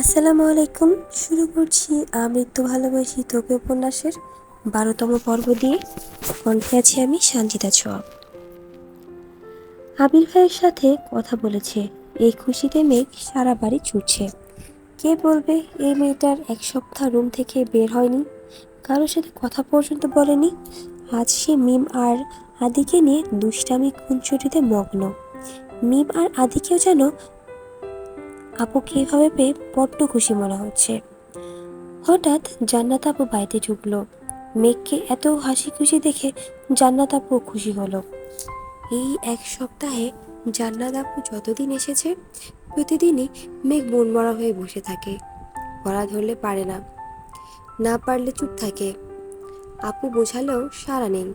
আসসালামু আলাইকুম। শুরু করছি আমৃত্যু ভালোবাসি তোকে উপন্যাসের বারোতম পর্ব দিয়ে। কণ্ঠে আছি আমি সানজিদা ছোয়া আবির ভাইয়ের সাথে কথা বলেছে, এই খুশিতে মেঘ সারা বাড়ি ছুটছে। কে বলবে, এই মেয়েটার এক সপ্তাহ রুম থেকে বের হয়নি, কারোর সাথে কথা পর্যন্ত বলেনি। আজ সে মিম আর আদিকে নিয়ে দুষ্টামি খুনচুটিতে মগ্ন। মিম আর আদিকেও যেন আপুকে এভাবে পেয়ে বড্ড খুশি মনে হচ্ছে। হঠাৎ জান্নাত আপু বাড়িতে ঢুকলো। মেঘকে এত হাসি খুশি দেখে জান্নাত আপু খুশি হলো। এই এক সপ্তাহে জান্নাত আপু যতদিন এসেছে, প্রতিদিনই মেঘ মন মরা হয়ে বসে থাকে। পড়া ধরলে পারে না না পারলে চুপ থাকে। আপু বোঝালেও সারা নেই।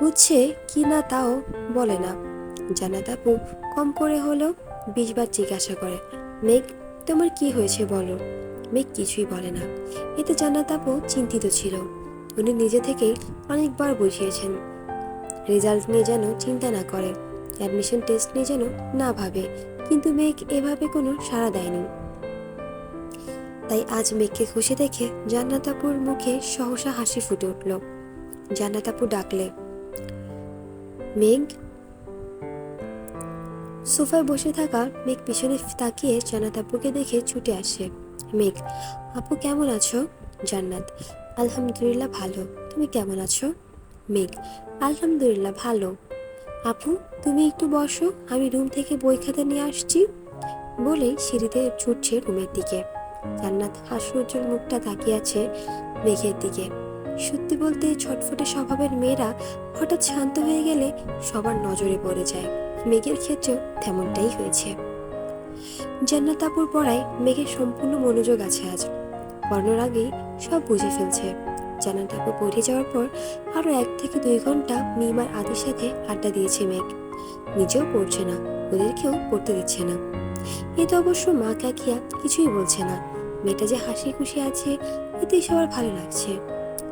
বুঝছে কি না তাও বলে না। জান্নাত আপু কম করে হলেও বিশবার জিজ্ঞাসা করে মেঘ, তোমার কি হয়েছে বলো? মেঘ কিছুই বলে না। এতে জান্নাত আপু চিন্তিত ছিল। উনি নিজে থেকেই অনেকবার বুঝিয়েছেন, রেজাল্ট নিয়ে যেন চিন্তা না করে, অ্যাডমিশন টেস্ট নিয়ে যেন না ভাবে, কিন্তু মেঘ এভাবে কোনো সাড়া দেয়নি। তাই আজ মেঘকে খুশি দেখে জান্নাত মুখে সহসা হাসি ফুটে উঠল। জান্নাত ডাকলে, মেঘ সোফায় বসে থাকা মেঘ পিছনে তাকিয়ে জান্নাত আপুকে দেখে ছুটে আসে। মেঘ, আপু কেমন আছো? জান্নাত, আলহামদুলিল্লাহ ভালো। তুমি কেমন আছো? মেঘ, আলহামদুলিল্লাহ ভালো। আপু, তুমি একটু বসো, আমি রুম থেকে বই খাতা নিয়ে আসছি। বলেই সিঁড়িতে ছুটছে রুমের দিকে। জান্নাত হাস্যোজ্জ্বল মুখটা তাকিয়ে আছে মেঘের দিকে। সত্যি বলতে, ছটফটে স্বভাবের মেয়েরা হঠাৎ শান্ত হয়ে গেলে সবার নজরে পড়ে যায়। মেঘের ক্ষেত্রেও তেমনটাই হয়েছে। জান্নাত আপুর পড়ায় মেঘের সম্পূর্ণ মনোযোগ আছে আজ। পড়ানোর আগেই সব বুঝে ফেলছে। জান্নাত পড়ে যাওয়ার পর আরও এক থেকে দুই ঘণ্টা মিমার আদির সাথে আড্ডা দিয়েছে মেঘ। নিজেও পড়ছে না, ওদেরকেও পড়তে দিচ্ছে না। এ তো অবশ্য মা কাকিয়া কিছুই বলছে না। মেয়েটা যে হাসি খুশি আছে, এতেই সবার ভালো লাগছে।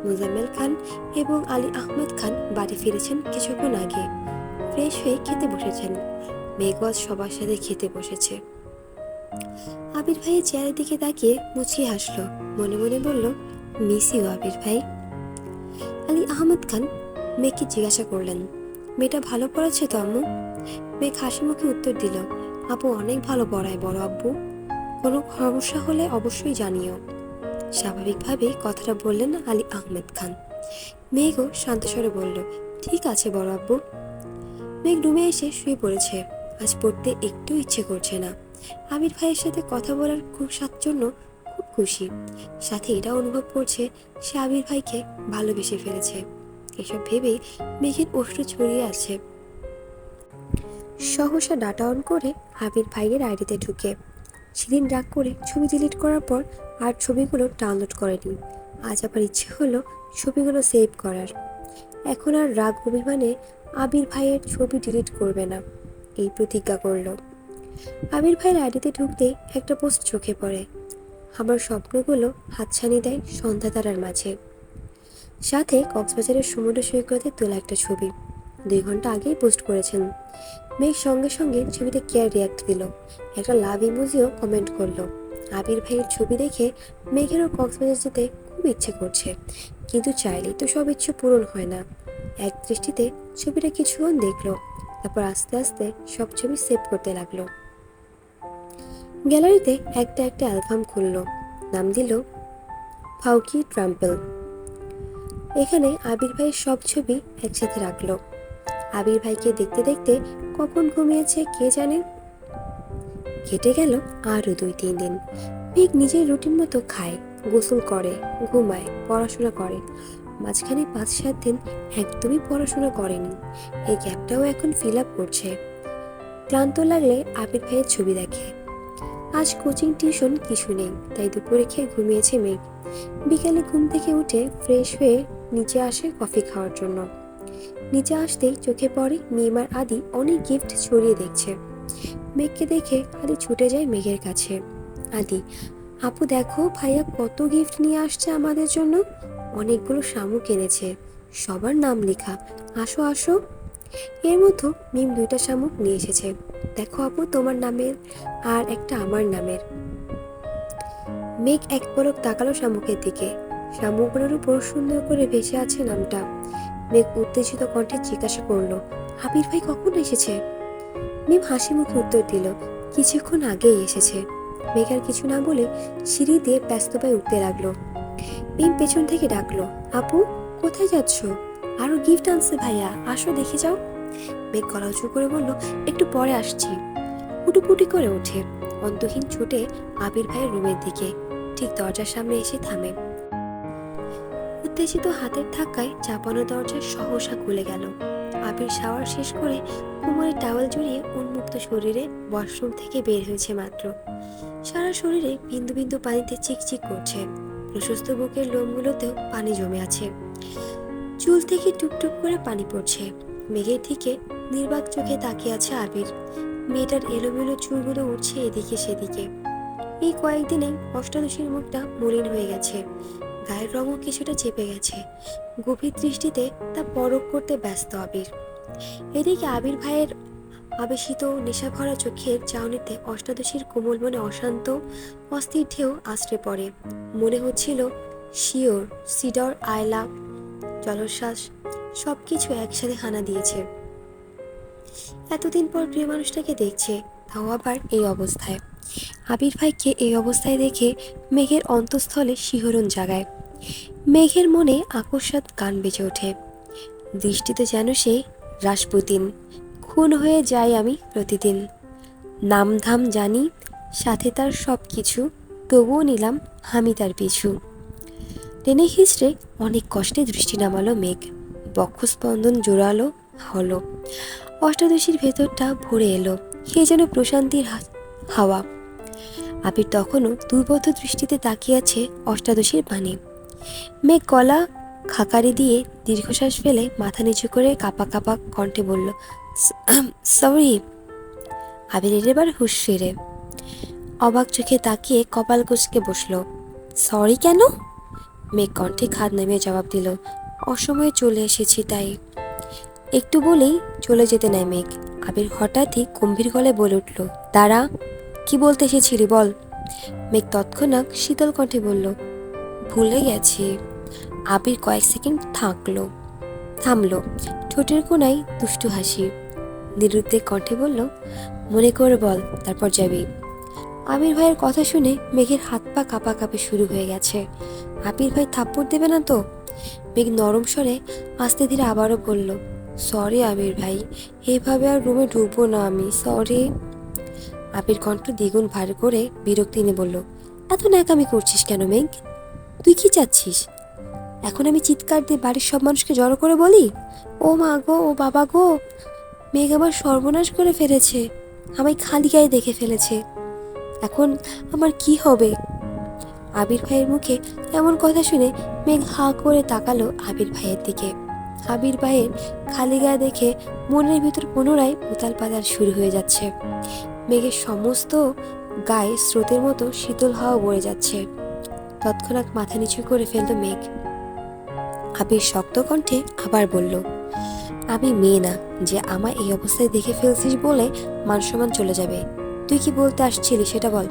মোজাম্মেল খান এবং আলী আহমেদ খান বাড়ি ফিরেছেন কিছুক্ষণ আগে। ফ্রেশ হয়ে খেতে বসেছেন। মেঘওয়াজ সবার সাথে খেতে বসেছে। আবির ভাইয়ের চেয়ারের দিকে তাকিয়ে মুছিয়ে হাসলো। মনে মনে বলল, মিস ইউ আবির ভাই। আলী আহমদ খান মেয়েকে জিজ্ঞাসা করলেন, মেয়েটা ভালো পড়াচ্ছে তো আম্মু? মেঘ হাসি মুখে উত্তর দিল, আপু অনেক ভালো পড়ায় বড় আব্বু। কোনো সমস্যা হলে অবশ্যই জানিও। স্বাভাবিকভাবেই কথাটা বললেন আলী আহমেদ খান। মেঘও শান্তস্বরে বলল, ঠিক আছে বড় আব্বু। মেঘ রুমে এসে শুয়ে পড়েছে। আজ পড়তে একটু ইচ্ছে করছে না। আমির ভাইয়ের সাথে কথা বলার খুব সাথ জন্য খুব খুশি। সাথে এটা অনুভব করছে, সে আবির ভাইকে ভালোবেসে ফেলেছে। এসব ভেবেই মেঘের অশ্রু ছড়িয়ে আছে। সহসা ডাটা অন করে আবির ভাইয়ের আইডিতে ঢুকে। সেদিন রাগ করে ছবি ডিলিট করার পর আর ছবিগুলো ডাউনলোড করেনি। আজ আবার ইচ্ছে হলো ছবিগুলো সেভ করার। এখন আর রাগ অভিমানে আবির ভাইয়ের ছবি ডিলিট করবে না। এই প্রতিজ্ঞা করল। আবির ভাইয়ের আইডিতে ঢুকতে একটা পোস্ট চোখে পড়ে। আমার স্বপ্নগুলো হাতছানি দেয় সন্ধ্যা তারার মাঝে। সাথে কক্সবাজারের সমুদ্র সৈকতে তোলা একটা ছবি। দুই ঘণ্টা আগেই পোস্ট করেছেন। মেঘ সঙ্গে সঙ্গে ছবিতে কেয়ার রিয়াক্ট দিল। একটা লাভ ইমোজিও কমেন্ট করল। আবির ভাইয়ের ছবি দেখে মেঘেরও কক্সবাজার যেতে খুব ইচ্ছে করছে। কিন্তু চাইলেই তো সব ইচ্ছে পূরণ হয় না। এক দৃষ্টিতে ছবিটা কিছুক্ষণ দেখল, তারপর আস্তে আস্তে সব ছবি সেভ করতে লাগল। গ্যালারিতে একটা একটা অ্যালবাম খুললো, নাম দিল ফাউকি ট্রাম্পেল। এখানে আবির ভাইয়ের সব ছবি একসাথে রাখল। আবির ভাইকে দেখতে দেখতে কখন ঘুমিয়েছে কে জানে? কেটে গেল আরও দুই তিন দিন। মেঘ নিজের রুটিন মতো খায়। গোসল করে, ঘুমায়, পড়াশোনা করে। মাঝখানে পাঁচ সাত দিন একদমই পড়াশোনা করেনি। এই গ্যাপটাও এখন ফিল আপ করছে। ক্লান্ত লাগলে আবির ভাইয়ের ছবি দেখে। আজ কোচিং টিউশন কিছু নেই, তাই দুপুরে খেয়ে ঘুমিয়েছে মেঘ। বিকালে ঘুম থেকে উঠে ফ্রেশ হয়ে নিচে আসে কফি খাওয়ার জন্য। নিচে আসতেই চোখে পড়ে মিমার আদি অনেক গিফট ছড়িয়ে দেখছে। মেঘকে দেখে আদি ছুটে যায় মেঘের কাছে। আদি আপু দেখো ভাইয়া কত গিফট নিয়ে আসছে আমাদের জন্য? অনেকগুলো শামুক এনেছে। সবার নাম লেখা। আসো আসো। এর মধ্যে মিম দুইটা শামুক নিয়ে এসেছে। দেখো আপু, তোমার নামের আর একটা আমার নামের। মেঘ এক পলক তাকালো শামুকের দিকে। শামুকগুলোর উপর সুন্দর করে ভেসে আছে নামটা। মেঘ উত্তেজিত কণ্ঠে জিজ্ঞাসা করল, আবির ভাই কখন এসেছে? মিম হাসি মুখে উত্তর দিল, কিছুক্ষণ আগেই এসেছে। মেঘ আর কিছু না বলে সিঁড়ি দিয়ে ব্যস্ত পায়ে উঠতে লাগল। মিম পেছন থেকে ডাকলো, আপু, কোথায় যাচ্ছ? আরও গিফট আনছে ভাইয়া, আসো দেখে যাও। মেঘ গলা উঁচু করে বলল, একটু পরে আসছি। পুটুপুটি করে ওঠে অন্তহীন ছুটে আবির ভাইয়ের রুমের দিকে। ঠিক দরজার সামনে এসে থামে। উত্তেজিত হাতের ধাক্কায় চাপানো দরজা সহসা খুলে গেল। আবির শাওয়ার শেষ করে কোমরে টাওয়াল জড়িয়ে উন্মুক্ত শরীরে ওয়াশরুম থেকে বের হয়েছে মাত্র। সারা শরীরে বিন্দু বিন্দু পানিতে চিকচিক করছে। প্রশস্ত বুকের লোমগুলোতেও পানি জমে আছে। চুল থেকে টুপটুপ করে পানি পড়ছে। মেঘের দিকে নির্বাক চোখে তাকিয়ে আছে আবির। মেয়েটার এলোমেলো চুলগুলো উঠছে এদিকে সেদিকে। এই কয়েকদিনে অষ্টাদশীর মুখটা মলিন হয়ে গেছে। গায়ের রঙও কিছুটা চেপে গেছে। গভীর দৃষ্টিতে তা পরক করতে ব্যস্ত আবির। এদিকে আবির ভাইয়ের আবেশিত নেশাভরা চোখের চাউনিতে অষ্টাদশীর কোমল মনে অশান্ত, অস্থির ঢেউ আশ্রে পড়ে। মনে হচ্ছিল, শিওর, সিডর, আয়লা জলশ্বাস সব কিছু একসাথে হানা দিয়েছে। এতদিন পর প্রিয় মানুষটাকে দেখছে, তাও আবার এই অবস্থায়। আবির ভাইকে এই অবস্থায় দেখে মেঘের অন্তঃস্থলে শিহরণ জাগায়। মেঘের মনে আকস্মাত গান বেজে ওঠে। দৃষ্টিতে যেন সে রাসপুতিন খুন হয়ে যাই আমি প্রতিদিন। নামধাম জানি, সাথে তার সব কিছু তবুও নিলাম আমি তার পিছু। টেনে হিচড়ে অনেক কষ্টে দৃষ্টি নামালো মেঘ। বক্ষস্পন্দন জোরালো, হলো। অষ্টাদশীর ভেতরটা ভরে এলো। সে যেন প্রশান্তির হা- হাওয়া। আবির তখনও দুর্বোধ্য দৃষ্টিতে তাকিয়ে আছে অষ্টাদশীর পানে। মেঘ গলা খাকারি দিয়ে দীর্ঘশ্বাস ফেলে মাথা নিচু করে কাপা কাপা কণ্ঠে বলল সরি। আবিরের এবার হুশ ফিরে। অবাক চোখে তাকিয়ে কপাল কুচকে বসল, সরি কেন? মেঘ কণ্ঠে খাদ নামিয়ে জবাব দিল, অসময়ে চলে এসেছি তাই। একটু বলেই চলে যেতে নেয় মেঘ। আবির হঠাৎই গম্ভীর গলায় বলে উঠল, দাঁড়া। কি বলতে এসেছিলি বল? মেঘ তৎক্ষণাৎ শীতল কণ্ঠে বলল, ভুলে গেছি। আবির কয়েক সেকেন্ড থাকল। থামলো। ঠোঁটের কোনায় দুষ্টু হাসি। নিরুদ্বেগ কণ্ঠে বলল, মনে করে বল, তারপর যাবি। আবির ভাইয়ের কথা শুনে মেঘের হাত পা কাঁপা কাঁপে শুরু হয়ে গেছে। আবির ভাই থাপ্পড় দেবে না তো? মেঘ নরম স্বরে আস্তে ধীরে আবারও বলল সরি আবির ভাই, এভাবে আর রুমে ঢুকবো না আমি সরি আবির কণ্ঠ দ্বিগুণ ভার করে বিরক্তি নিয়ে বলল, এত ন্যাকামি করছিস কেন মেঘ? তুই কি চাচ্ছিস? এখন আমি চিৎকার দিয়ে বাড়ির সব মানুষকে জড়ো করে বলি, ও মা গো, ও বাবা গো, মেঘ আমার সর্বনাশ করে ফেলেছে, আমায় খালি গায়ে দেখে ফেলেছে, এখন আমার কি হবে? আবির ভাইয়ের মুখে এমন কথা শুনে মেঘ হা করে তাকালো আবির ভাইয়ের দিকে। আবির ভাইয়ের খালি গায়ে দেখে মনের ভিতর পুনরায় উতাল পাতাল শুরু হয়ে যাচ্ছে। মেঘের সমস্ত গায়ে স্রোতের মতো শীতল হাওয়া বয়ে যাচ্ছে। তৎক্ষণাৎ মাথা নিচু করে ফেলল মেঘ। আবির শক্ত কণ্ঠে আবার বলল, আমি মেয়ে না, যে আমায় এই অবস্থায় দেখে ফেলছিস বলে মান সম্মান চলে যাবে। তুই কি বলতে আসছিলি সেটা বল।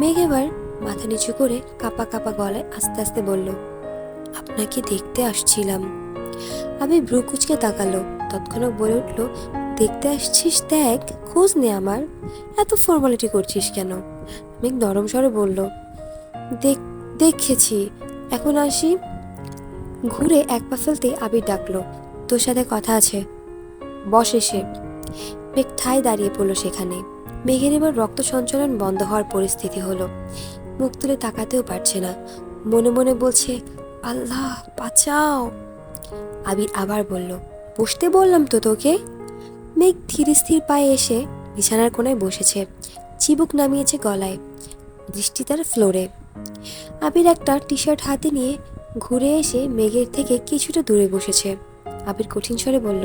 মেঘ এবার মাথা নিচু করে কাপা কাপা গলায় আস্তে আস্তে বলল, আপনাকে দেখতে আসছিলাম। আমি ভ্রু কুচকে তাকালো, তৎক্ষণাৎ বলে উঠল দেখতে আসছিস, দেখ, খোঁজ নে আমার। এত ফর্মালিটি করছিস কেন? মেঘ নরম স্বরে বলল, দেখ, দেখেছি। এখন আসি। ঘুরে এক পা ফেলতে আবির ডাকলো, তোর সাথে কথা আছে। বস এসে। মেঘ ঠায় দাঁড়িয়ে পড়ল সেখানে। মেঘের এবার রক্ত সঞ্চালন বন্ধ হওয়ার পরিস্থিতি হলো। মুখ তুলে তাকাতেও পারছে না। মনে মনে বলছে, আল্লাহ, বাঁচাও। আবির আবার বলল, বসতে বললাম তো তোকে? মেঘ ধীর স্থির পায়ে এসে বিছানার কোনায় বসেছে। চিবুক নামিয়েছে গলায়। দৃষ্টি তার ফ্লোরে। আবির একটা টি শার্ট হাতে নিয়ে ঘুরে এসে মেঘের থেকে কিছুটা দূরে বসেছে। আবির কঠিন স্বরে বলল,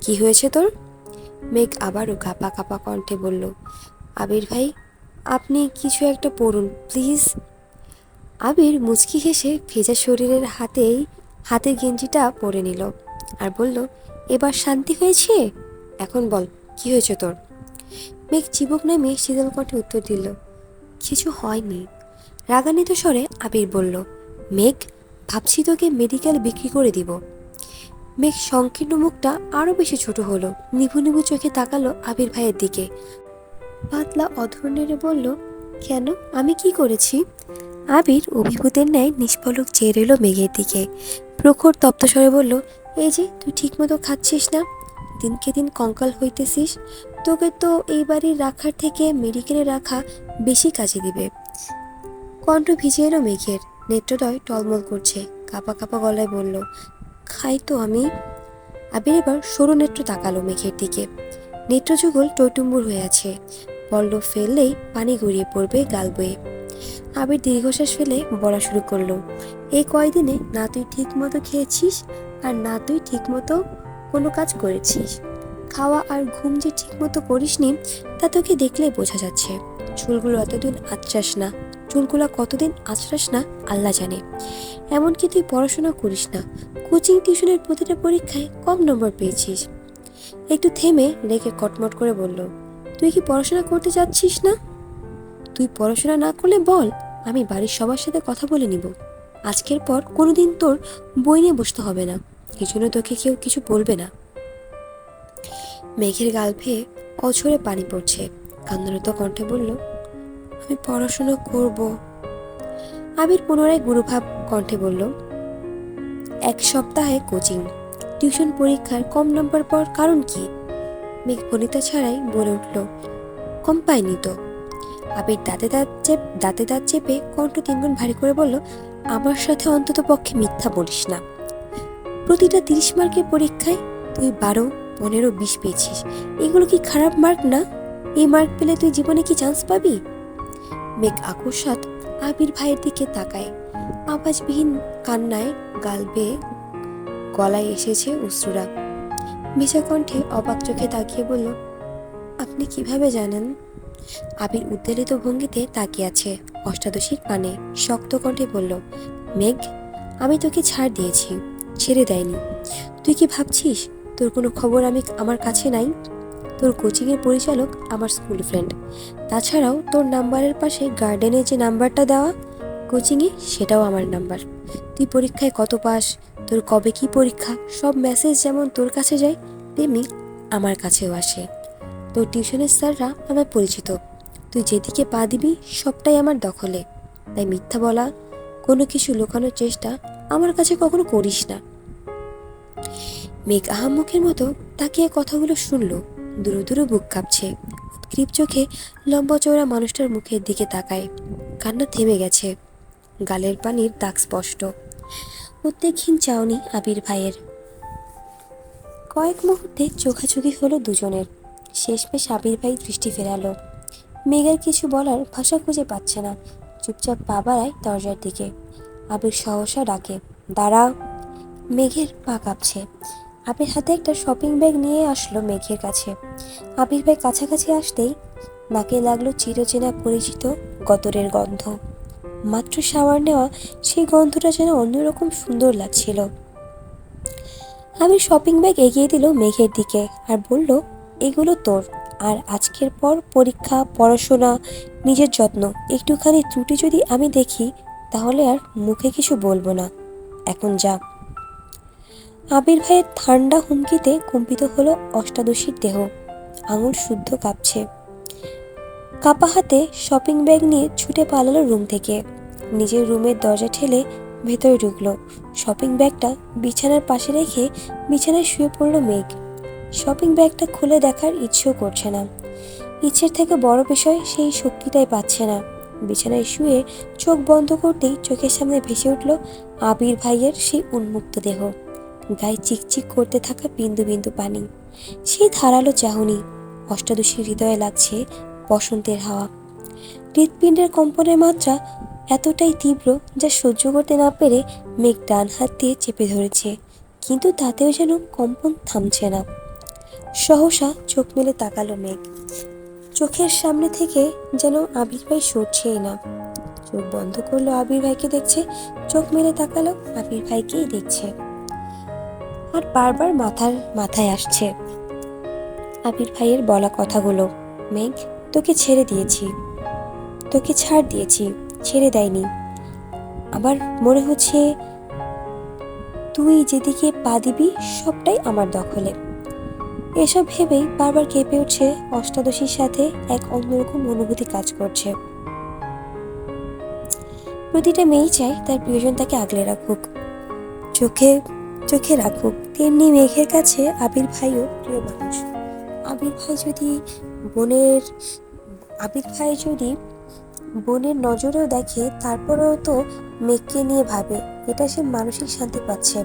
কি হয়েছে তোর? মেঘ আবারও কাপা কাপা কণ্ঠে বলল, আবির ভাই, আপনি কিছু একটা পড়ুন, প্লিজ। আবির মুচকি হেসে ভেজা শরীরের হাতেই হাতের গেঞ্জিটা পরে নিল আর বলল, এবার শান্তি হয়েছে? এখন বল, কি হয়েছে তোর? মেঘ চিবুক নামিয়ে শীতল কণ্ঠে উত্তর দিল, কিছু হয়নি। রাগান্বিত স্বরে আবির বলল, মেঘ, ভাবছি তোকে মেডিকেল বিক্রি করে দিব। মেঘ সংকীর্ণ মুখটা আরও বেশি ছোট হলো, নিভু নিভু চোখে তাকালো আবির ভাইয়ের দিকে। পাতলা অধর নেড়ে বলল, কেন? আমি কি করেছি? আবির অভিভূতের ন্যায় নিষ্পলক চেয়ে রইল মেঘের দিকে। প্রখর তপ্তস্বরে বলল, এই যে, তুই ঠিকমতো খাচ্ছিস না? দিনকে দিন কঙ্কাল হইতেছিস তোকে তো এই বাড়ির রাখার থেকে মেডিকেলে রাখা বেশি কাজে দিবে। কণ্ঠ ভিজে এলো মেঘের, নেত্রদয় টলমল করছে, কাপা কাপা গলায় বলল, খাই তো আমি। আবির এবার সরু নেত্র তাকালো মেঘের দিকে। নেত্রযুগল টৈটুম্বুর হয়ে আছে। পল্লব ফেললেই পানি গড়িয়ে পড়বে গাল বয়ে। আবির দীর্ঘশ্বাস ফেলে বলা শুরু করল, এই কয়দিনে না তুই ঠিক মতো খেয়েছিস আর না তুই ঠিক মতো কোনো কাজ করেছিস। খাওয়া আর ঘুম যে ঠিক মতো করিসনি, তা তোকে দেখলেই বোঝা যাচ্ছে। চুলগুলো এতদিন আঁচড়াস না। চুলগুলো কতদিন আঁচড়াস না, আল্লাহ জানে। এমনকি তুই পড়াশোনা করিস না। কোচিং, টিউশনের প্রতিটা পরীক্ষায় কম নম্বর পেয়েছিস। একটু থেমে রেখে কটমট করে বলল, তুই কি পড়াশোনা করতে যাচ্ছিস না? তুই পড়াশোনা না করলে বল, আমি বাড়ির সবার সাথে কথা বলে নিব। আজকের পর কোনোদিন তোর বই নিয়ে বসতে হবে না। জন্য তোকে কেউ কিছু বলবে না। মেঘের গাল ভেয়ে অঝরে পানি পড়ছে। কান্নারত কণ্ঠে বলল, আমি পড়াশোনা করব। আবির পুনরায় গুরুভাব কণ্ঠে বলল, এক সপ্তাহে কোচিং। টিউশন পরীক্ষার কম নম্বর পর কারণ কি? মেঘ বনিতা ছাড়াই বলে উঠল কম পাইনি তো। আবির দাঁতে দাঁত চেপ, দাঁতে দাঁত চেপে কণ্ঠ তিনগুণ ভারী করে বলল, আমার সাথে অন্তত পক্ষে মিথ্যা বলিস না। প্রতিটা তিরিশ মার্কের পরীক্ষায় তুই বারো, পনেরো, বিশ পেয়েছিস। এগুলো কি খারাপ মার্ক না? এই মার্ক পেলে তুই জীবনে কি চান্স পাবি? মেঘ আকস্মাত আবির ভাইয়ের দিকে তাকায়। আওয়াজবিহীন কান্নায় গাল বেয়ে গলায় এসেছে অশ্রুরা। ভিজা কণ্ঠে অবাক চোখে তাকিয়ে বলল, আপনি কীভাবে জানেন? আবির উদ্বেলিত ভঙ্গিতে তাকিয়ে আছে অষ্টাদশীর পানে শক্ত কণ্ঠে বলল, মেঘ, আমি তোকে ছাড় দিয়েছি। ছেড়ে দেয়নি। তুই কি ভাবছিস তোর কোনো খবর আমি আমার কাছে নাই? তোর কোচিংয়ের পরিচালক আমার স্কুল ফ্রেন্ড তাছাড়াও তোর নাম্বারের পাশে গার্ডেনে যে নাম্বারটা দেওয়া কোচিংয়ে সেটাও আমার নাম্বার তুই পরীক্ষায় কত পাস? তোর কবে কি পরীক্ষা? সব মেসেজ যেমন তোর কাছে যায়, তেমনি আমার কাছেও আসে। তোর টিউশনের স্যাররা আমার পরিচিত। তুই যেদিকে পা দিবি, সবটাই আমার দখলে। তাই মিথ্যা বলা, কোনো কিছু লুকানোর চেষ্টা আমার কাছে কখনো করিস না। মেঘ আহাম্মকের মতো তাকিয়ে কথাগুলো শুনলো। দূরে দূরে বুক কাঁপছে। উৎক্রিপ চোখে লম্বা চওড়া মানুষটার মুখের দিকে তাকায়। কান্না থেমে গেছে। গালের পানির দাগ স্পষ্ট। উদ্বেগহীন চাউনি আবির ভাইয়ের। কয়েক মুহূর্তে চোখাচোখি হলো দুজনের। শেষমেশ আবির ভাই দৃষ্টি ফেরালো। মেঘের কিছু বলার ভাষা খুঁজে পাচ্ছে না। চুপচাপ পা বাড়ায় দরজার দিকে। আবির সহসা ডাকে দাঁড়া মেঘের পা কাঁপছে। আবির হাতে একটা শপিং ব্যাগ নিয়ে আসলো মেঘের কাছে। আবির ভাই কাছাকাছি আসতেই নাকে লাগল চিরচেনা পরিচিত গতরের গন্ধ। মাত্র শাওয়ার নেওয়া, সেই গন্ধটা যেন অন্যরকম সুন্দর লাগছিল। আমি শপিং ব্যাগ এগিয়ে দিল মেঘের দিকে আর বলল, এগুলো তোর। আর আজকের পর পরীক্ষা, পড়াশোনা, নিজের যত্ন, একটুখানি ত্রুটি যদি আমি দেখি, তাহলে আর মুখে কিছু বলব না। এখন যা। আবির ভাইয়ের ঠান্ডা হুমকিতে কম্পিত হলো অষ্টাদশীর দেহ। আঙুল শুদ্ধ কাঁপছে। কাপা হাতে শপিং ব্যাগ নিয়ে ছুটে পালালো রুম থেকে। নিজের রুমের দরজা ঠেলে ভেতরে ঢুকলো। শপিং ব্যাগটা বিছানার পাশে রেখে বিছানায় শুয়ে পড়ল মেঘ। শপিং ব্যাগটা খুলে দেখার ইচ্ছেও করছে না। ইচ্ছের থেকে বড় বিষয় সেই শক্তিটাই পাচ্ছে না। বিছানায় শুয়ে চোখ বন্ধ করতেই চোখের সামনে ভেসে উঠল আবির ভাইয়ের সেই উন্মুক্ত দেহ। গায়ে চিকচিক করতে থাকা বিন্দু বিন্দু পানি। সেই ধারালো চাহনি অষ্টাদশীর হৃদয়ে লাগছে বসন্তের হাওয়া। হৃৎপিণ্ডের কম্পনের মাত্রা এতটাই তীব্র যা সহ্য করতে না পেরে মেঘ ডান হাত দিয়ে চেপে ধরেছে, কিন্তু তাতেও যেন কম্পন থামছে না। সহসা চোখ মেলে তাকালো মেঘ। চোখের সামনে থেকে যেন আবির ভাই সরছেই না। চোখ বন্ধ করল আবির ভাইকে দেখছে, চোখ মেলে তাকালো আবির ভাইকেই দেখছে। আর বারবার মাথার মাথায় আসছে। আবির ভাইয়ের বলা কথাগুলো, মেঘ, তোকে ছেড়ে দিয়েছি। তোকে ছাড় দিয়েছি, ছেড়ে দেয়নি। আবার মনে হচ্ছে তুই যেদিকে পা দিবি, সবটাই আমার দখলে। এসব ভেবেই বারবার কেঁপে উঠছে অষ্টাদশীর সাথে এক অন্যরকম অনুভূতি কাজ করছে। প্রতিটা মেয়েই চায় তার প্রিয়জন তাকে আগলে রাখুক। চোখে চোখে রাখুক, তেমনি মেঘের কাছে আবির ভাইও প্রিয় মানুষ। আবির ভাই যদি বোনের আবির ভাই যদি বোনের নজরেও দেখে, তারপরেও তো মেঘকে নিয়ে ভাবে, এটা সে মানসিক শান্তি পাচ্ছে।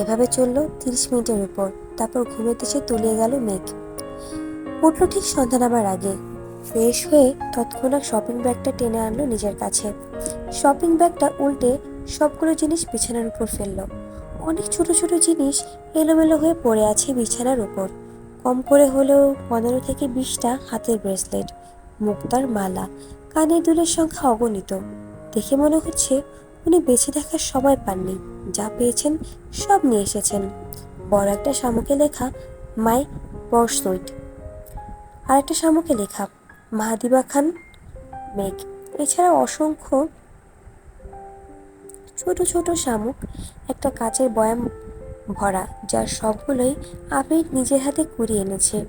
এভাবে চলল তিরিশ মিনিটের উপর, তারপর ঘুমের দেশে তলিয়ে গেল মেঘ। উঠল ঠিক সন্ধ্যা নামার আগে। ফ্রেশ হয়ে তৎক্ষণাৎ শপিং ব্যাগটা টেনে আনলো নিজের কাছে। শপিং ব্যাগটা উল্টে সবগুলো জিনিস বিছানার উপর ফেলল। অনেক ছোট ছোট জিনিস এলোমেলো হয়ে পড়ে আছে বিছানার উপর। কম করে হলেও পনেরো থেকে বিশটা হাতের ব্রেসলেট, মুক্তার মালা, কানের দুলের সংখ্যা অগণিত। দেখে মনে হচ্ছে উনি বেঁচে দেখার সময় পাননি, যা পেয়েছেন সব নিয়ে এসেছেন। বড় একটা শামুকে লেখা, মাই পরসুইট। আর একটা শামুকে লেখা, মাহাদিবা খান মেঘ। এছাড়া অসংখ্য ছোট ছোট শামুক, একটা কাচের বয়াম ভরা যার সবগুলোই আবির নিজের হাতে কুড়িয়ে এনেছে।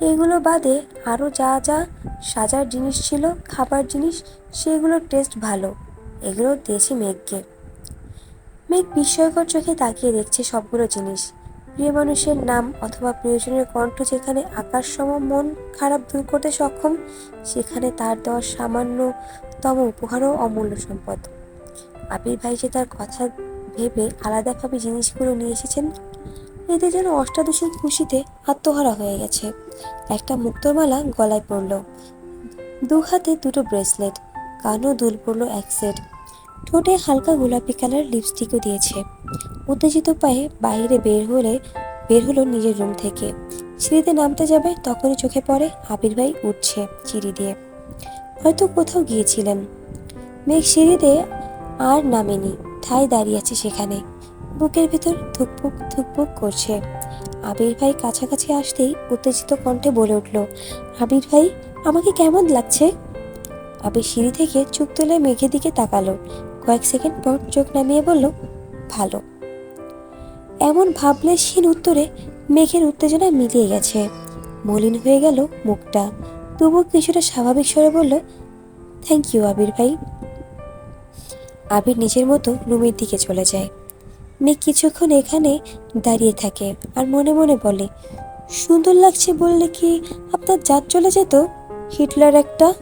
এগুলো বাদে আরও যা যা সাজার জিনিস ছিল, খাবার জিনিস সেগুলোর টেস্ট ভালো। এগুলো দিয়েছে মেঘকে। মেঘ বিস্ময়কর চোখে তাকিয়ে দেখছে সবগুলো জিনিস। প্রিয় মানুষের নাম অথবা প্রিয়জনের কণ্ঠ যেখানে আকাশ সম মন খারাপ দূর করতে সক্ষম, সেখানে তার দেওয়া সামান্যতম উপহারও অমূল্য সম্পদ। আবির ভাই যে তার কথা ভেবে আলাদাভাবে জিনিসগুলো নিয়ে এসেছেন, এদের যেন অষ্টাদশীর খুশিতে আত্মহারা হয়ে গেছে। একটা মুক্তমালা গলায় পড়ল। দু হাতে দুটো ব্রেসলেট, কানও দুল পড়ল এক সেট। ঠোঁটে হালকা গোলাপি কালার লিপস্টিকও দিয়েছে। উত্তেজিত পায়ে বাইরে বের হলে, বের হলো নিজের রুম থেকে। সিঁড়িতে নামতে যাবে তখনই চোখে পড়ে আবির ভাই উঠছে সিঁড়ি দিয়ে। হয়তো কোথাও গিয়েছিলেন। মেঘ সিঁড়িতে আর নামেনি। ঠাই দাঁড়িয়ে আছে সেখানে। বুকের ভেতর ধুকপুক ধুকপুক করছে। আবির ভাই কাছাকাছি আসতেই উত্তেজিত কণ্ঠে বলে উঠল, আবির ভাই, আমাকে কেমন লাগছে? আবির সিঁড়ি থেকে চোখ তুলে মেঘের দিকে তাকালো। কয়েক সেকেন্ড পর চোখ নামিয়ে বলল, ভালো। এমন ভাবলে সিন উত্তরে মেঘের উত্তেজনা মিলিয়ে গেছে। মলিন হয়ে গেল মুখটা। তবু কিছুটা স্বাভাবিক স্বরে বলল থ্যাংক ইউ আবির ভাই। আবির নিজের মতো রুমের দিকে চলে যায়। মেয়ে কিছুক্ষণ এখানে দাঁড়িয়ে থাকে আর মনে মনে বলে, সুন্দর লাগছে বললে কি আপনার জাত চলে যেত? হিটলার একটা